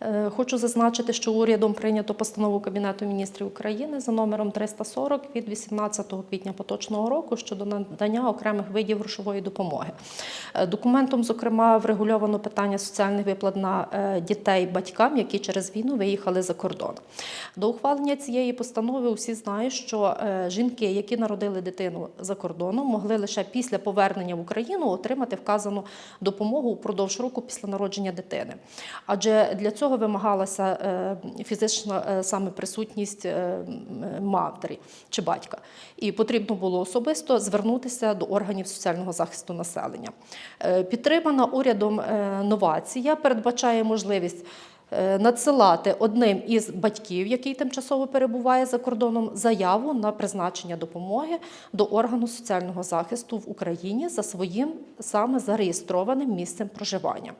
Е, Хочу зазначити, що урядом прийнято постанову Кабінету міністрів України за номером 340 від 18 квітня поточного року щодо надання окремих видів грошової допомоги. Е, Документом, зокрема, врегульовано питання соціальних виплат на е, дітей батькам, які через війну виїхали за кордон. До ухвалення цієї постанови усі знають, що жінки, які народили дитину за кордоном, могли лише після повернення в Україну отримати вказану допомогу упродовж року після народження дитини. Адже для цього вимагалася е, фізична е, саме присутність е, матері чи батька. І потрібно було особисто звернутися до органів соціального захисту населення. Підтримана урядом новація передбачає можливість надсилати одним із батьків, який тимчасово перебуває за кордоном, заяву на призначення допомоги до органу соціального захисту в Україні за своїм саме зареєстрованим місцем проживання.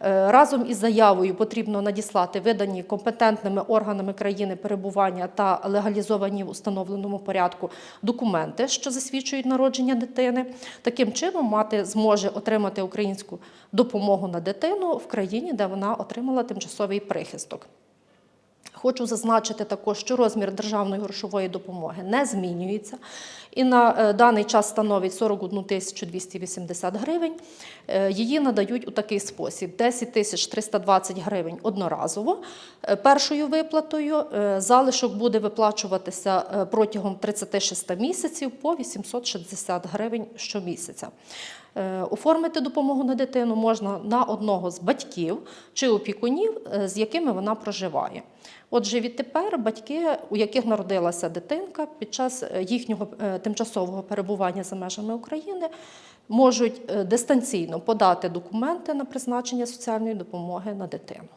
Е, Разом із заявою потрібно надіслати видані компетентними органами країни перебування та легалізовані в установленому порядку документи, що засвідчують народження дитини. Таким чином, мати зможе отримати українську допомогу на дитину в країні, де вона отримала тимчасовий прихисток. Хочу зазначити також, що розмір державної грошової допомоги не змінюється і на е, даний час становить 41 тисячу 280 гривень. Е, Її надають у такий спосіб: 10 тисяч 320 гривень одноразово е, першою виплатою. Залишок буде виплачуватися протягом 36 місяців по 860 гривень щомісяця. Е, Оформити допомогу на дитину можна на одного з батьків чи опікунів, е, з якими вона проживає. Отже, відтепер батьки, у яких народилася дитинка, під час е, їхнього тимчасового перебування за межами України можуть дистанційно подати документи на призначення соціальної допомоги на дитину.